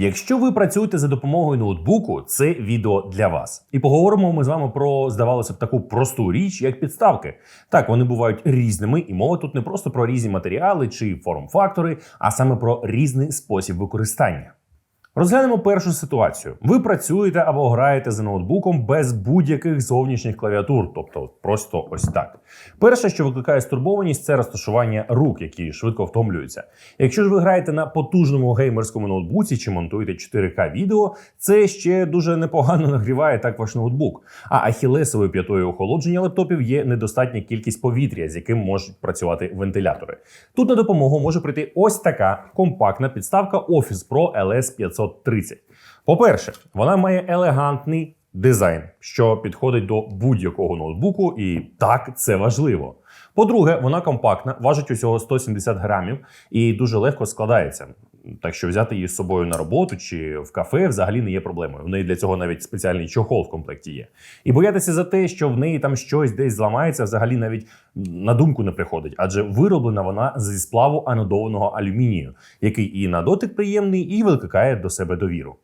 Якщо ви працюєте за допомогою ноутбуку, це відео для вас. І поговоримо ми з вами про, здавалося б, таку просту річ, як підставки. Так, вони бувають різними, і мова тут не просто про різні матеріали чи форм-фактори, а саме про різний спосіб використання. Розглянемо першу ситуацію. Ви працюєте або граєте за ноутбуком без будь-яких зовнішніх клавіатур, тобто просто ось так. Перше, що викликає стурбованість, це розташування рук, які швидко втомлюються. Якщо ж ви граєте на потужному геймерському ноутбуці чи монтуєте 4К відео, це ще дуже непогано нагріває так ваш ноутбук. А ахілесовою п'ятою охолодження лептопів є недостатня кількість повітря, з яким можуть працювати вентилятори. Тут на допомогу може прийти ось така компактна підставка Office Pro LS 530. По-перше, вона має елегантний дизайн, що підходить до будь-якого ноутбуку, і так це важливо. По-друге, вона компактна, важить усього 170 грамів і дуже легко складається. Так що взяти її з собою на роботу чи в кафе взагалі не є проблемою. В неї для цього навіть спеціальний чохол в комплекті є. І боятися за те, що в неї там щось десь зламається, взагалі навіть на думку не приходить, адже вироблена вона зі сплаву анодованого алюмінію, який і на дотик приємний, і викликає до себе довіру.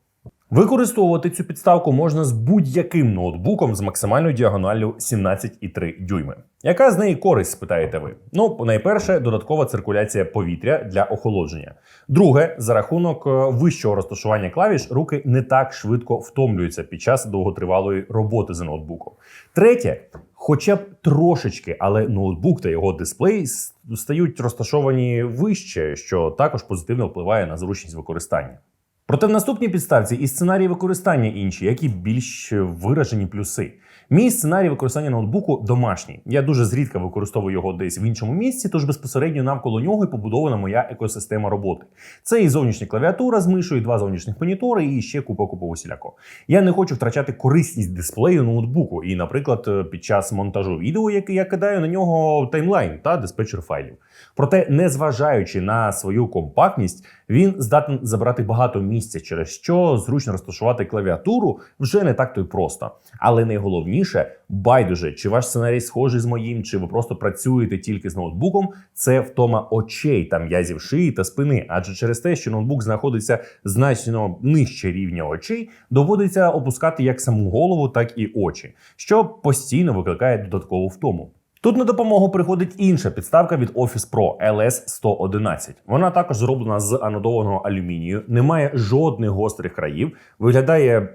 Використовувати цю підставку можна з будь-яким ноутбуком з максимальною діагоналлю 17,3 дюйми. Яка з неї користь, спитаєте ви? Ну, найперше, додаткова циркуляція повітря для охолодження. Друге, за рахунок е, вищого розташування клавіш, руки не так швидко втомлюються під час довготривалої роботи за ноутбуком. Третє, хоча б трошечки, але ноутбук та його дисплей стають розташовані вище, що також позитивно впливає на зручність використання. Проте в наступній підставці і сценарії використання інші, які більш виражені плюси. Мій сценарій використання ноутбуку домашній. Я дуже зрідка використовую його десь в іншому місці, тож безпосередньо навколо нього і побудована моя екосистема роботи. Це і зовнішня клавіатура з мишою, і два зовнішніх монітори, і ще купа купа усіляко. Я не хочу втрачати корисність дисплею ноутбуку. І, наприклад, е, під час монтажу відео, який я кидаю на нього таймлайн та диспетчер файлів. Проте, незважаючи на свою компактність, він здатен забрати багато місця, через що зручно розташувати клавіатуру вже не так то й просто. Але найголовніше, байдуже, чи ваш сценарій схожий з моїм, чи ви просто працюєте тільки з ноутбуком, це втома очей та м'язів шиї та спини. Адже через те, що ноутбук знаходиться значно нижче рівня очей, доводиться опускати як саму голову, так і очі, що постійно викликає додаткову втому. Тут на допомогу приходить інша підставка від Office Pro LS111. Вона також зроблена з анодованого алюмінію, не має жодних гострих країв, виглядає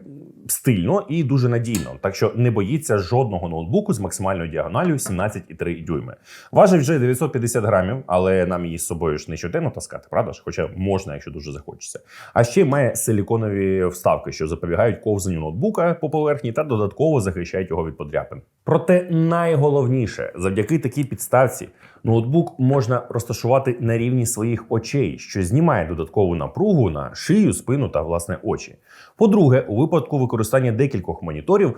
стильно і дуже надійно, так що не боїться жодного ноутбуку з максимальною діагональю 17,3 дюйми. Важить вже 950 грамів, але нам її з собою ж не щоденно таскати, правда ж? Хоча можна, якщо дуже захочеться. А ще має силіконові вставки, що запобігають ковзанню ноутбука по поверхні та додатково захищають його від подряпин. Проте найголовніше, завдяки такій підставці, ноутбук можна розташувати на рівні своїх очей, що знімає додаткову напругу на шию, спину та власне очі. По-друге, у випадку використання декількох моніторів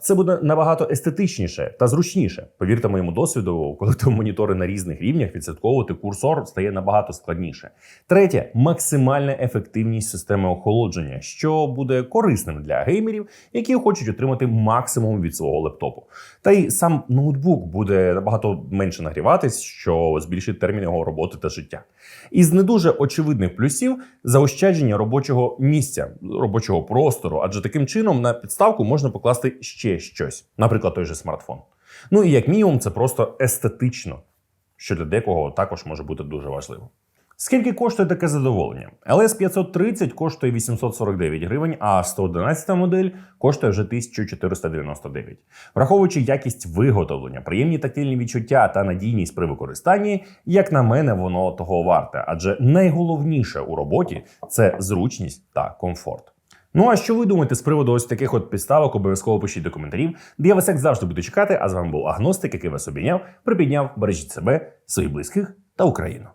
це буде набагато естетичніше та зручніше. Повірте моєму досвіду, коли ти монітори на різних рівнях відслідковувати курсор стає набагато складніше. Третє максимальна ефективність системи охолодження, що буде корисним для геймерів, які хочуть отримати максимум від свого лептопу. Та й сам ноутбук буде набагато менше нагріватись, що збільшить термін його роботи та життя. Із не дуже очевидних плюсів заощадження робочого місця, робочого простору, адже таким чином на підставку можна покласти ще щось, наприклад, той же смартфон. Ну і як мінімум, це просто естетично, що для декого також може бути дуже важливо. Скільки коштує таке задоволення? LS 530 коштує 849 гривень, а 111 модель коштує вже 1499. Враховуючи якість виготовлення, приємні тактильні відчуття та надійність при використанні, як на мене, воно того варте, адже найголовніше у роботі це зручність та комфорт. Ну а що ви думаєте з приводу ось таких от підставок? Обов'язково пишіть до коментарів, де я вас як завжди буду чекати. А з вами був агностик, який вас обійняв, припідняв, бережіть себе, своїх близьких та Україну.